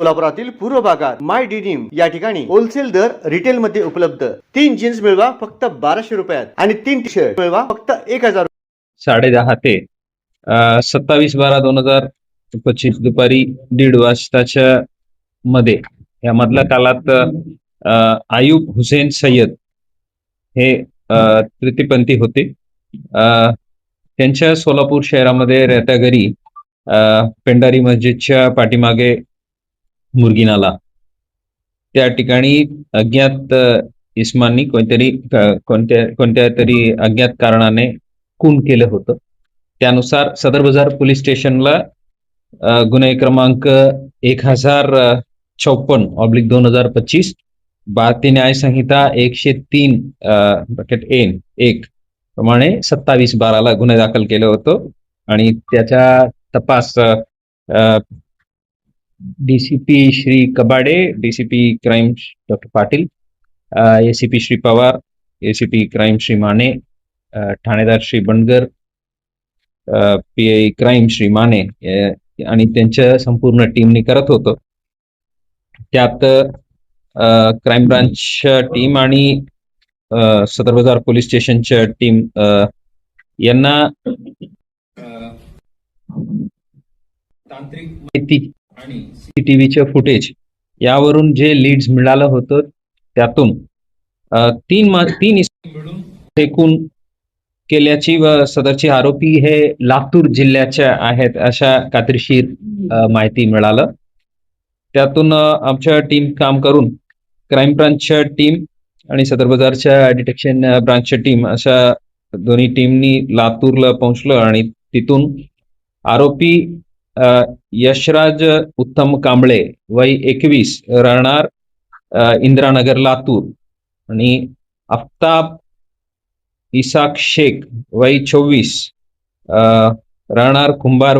सोलापुरातील पूर्व भागात माय डिनिम या ठिकाणी होलसेल दर रिटेल मध्ये उपलब्ध. तीन जीन्स मिळवा फक्त बाराशे रुपयात आणि तीन टी शर्ट मिळवा फक्त एक हजार साडेदहा ते सत्तावीस बारा दोन हजार पच्चीस दुपारी दीड वाजताच्या मध्ये. या मधल्या कालात आयुब हुसेन सय्यद हे तृतीपंथी होते. त्यांच्या सोलापूर शहरामध्ये रहत्या घरी अ, पेंडारी मस्जिदच्या पाठीमागे मुर्गीनाला. त्या ठिकाणी अज्ञात अ, इस्मांनी कोणतरी कोणत्या कोणत्या तरी अज्ञात कारणाने खून केलं होतं. त्यानुसार सदर बाजार पोलीस स्टेशनला गुन्हे क्रमांक एक हजार चौपन्न ऑब्लिक दोन हजार पच्चीस भारतीय न्याय संहिता एकशे तीन बकेट एन एक प्रमाणे सत्तावीस बाराला गुन्हे दाखल केलं होतं. आणि त्याचा तपास DCP Shri Kabade DCP crime doctor Patil ACP Shri Pawar ACP crime Shri Mane Thanedar Shri Bangar P I crime Shri Mane आणि त्यांच्या संपूर्ण टीमने करत होतं. त्यात क्राईम ब्रांचच्या टीम आणि अ, सदर बाजार पोलीस स्टेशनच्या टीम यांना अ, तांत्रिक माहिती आणि सीसीटीव्हीचे फुटेज यावरून जे लीड्स मिळालं होतं त्यातून तीन तीन मिळून फेकून केल्याची व सदरचे आरोपी हे लातूर जिल्ह्याच्या आहेत अशा कात्रीशीर माहिती मिळालं. त्यातून आमच्या टीम काम करून क्राईम ब्रांचच्या टीम आणि सदर बाजारच्या डिटेक्शन ब्रांचच्या टीम अशा दोन्ही टीमनी लातूरला पोहोचलं आणि तिथून आरोपी यशराज उत्तम कांबळे वय एकवीस राहणार इंदिरानगर लातूर. आणि आफताब इसाक शेख वय चोवीस राहणार कुंभार